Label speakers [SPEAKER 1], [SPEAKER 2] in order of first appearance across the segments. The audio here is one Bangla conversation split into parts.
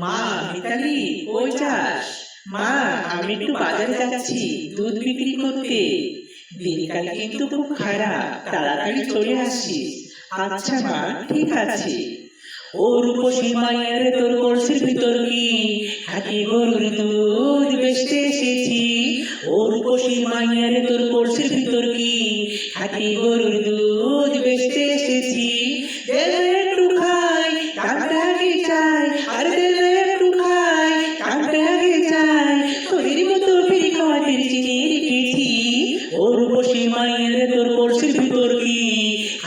[SPEAKER 1] মা মিতালি কই যাস মা আমি একটু বাজারে যাচ্ছি দুধ বিক্রি করতে। দিনকাল কিন্তু খুব খারাপ তাড়াতাড়ি চলে আসিস। আচ্ছা মা ঠিক আছে। তোর কলসির ভিতর কি? খাঁটি গরুর দুধ বেচতে এসেছি। ও রূপসী মায়ের তোর কলসির ভিতর কি? খাঁটি গরুর দুধ বেচতে এসেছি।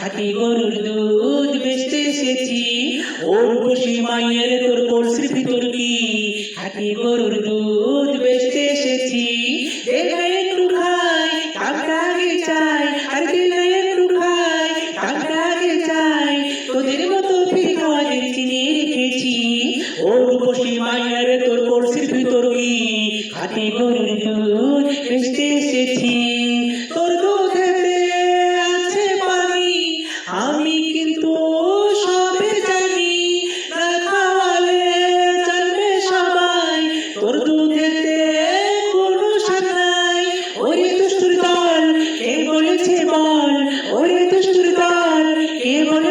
[SPEAKER 1] খাঁটি গরুর দুধ বেচতে এসেছি। ও রূপসী মায়ের তোর কলসির ভিতর কি খাঁটি গরুর দুধ বেচতে এসেছি। দেলে একটু খাই আর তোদের মতো চিনি রেখেছি। তোর কি খাঁটি গরুর দুধ বেচতে এসেছি।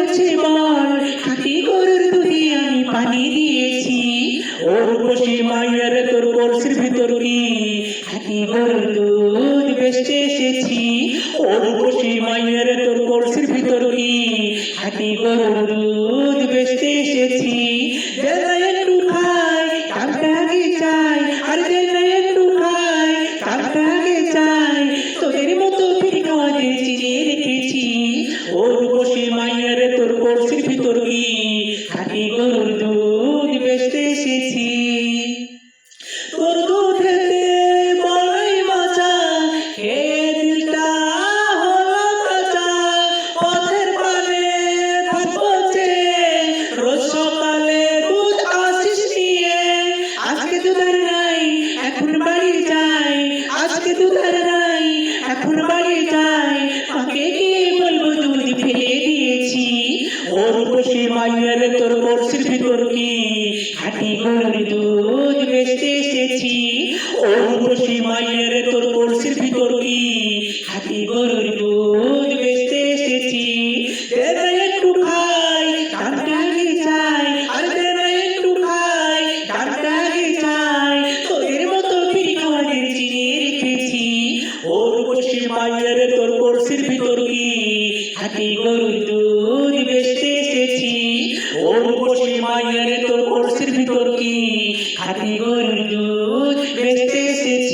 [SPEAKER 1] বলেছে বল খাঁটি গরুর দুধে আমি পানি দিয়েছি। ওর বসে মায়ের তোর কলসির ভিতর কি? খাঁটি গরুর দুধ বেচতে এসেছি। ওর বসে মায়ের তোর কলসির ভিতর কি? খাঁটি গরুর দুধ বেচতে এসেছি। তোদের মতো ফিরে খাওয়াতে চিনে রেখেছি। ওর বসে মায়ের তোর খাঁটি গরুর দুধ বেচতে এসেছি। ওর বসে মায়ের তোর কলসির ভিতর কি? হাতি গরুর দুধ বেচতে এসেছি। একটু আর একটু মতো তোর কলসির ভিতর কি? খাঁটি গরুর দুধ পশি মায়ের তোর কোর্সের ভিতর কি? খাতি গরু বেচতে এসেছি।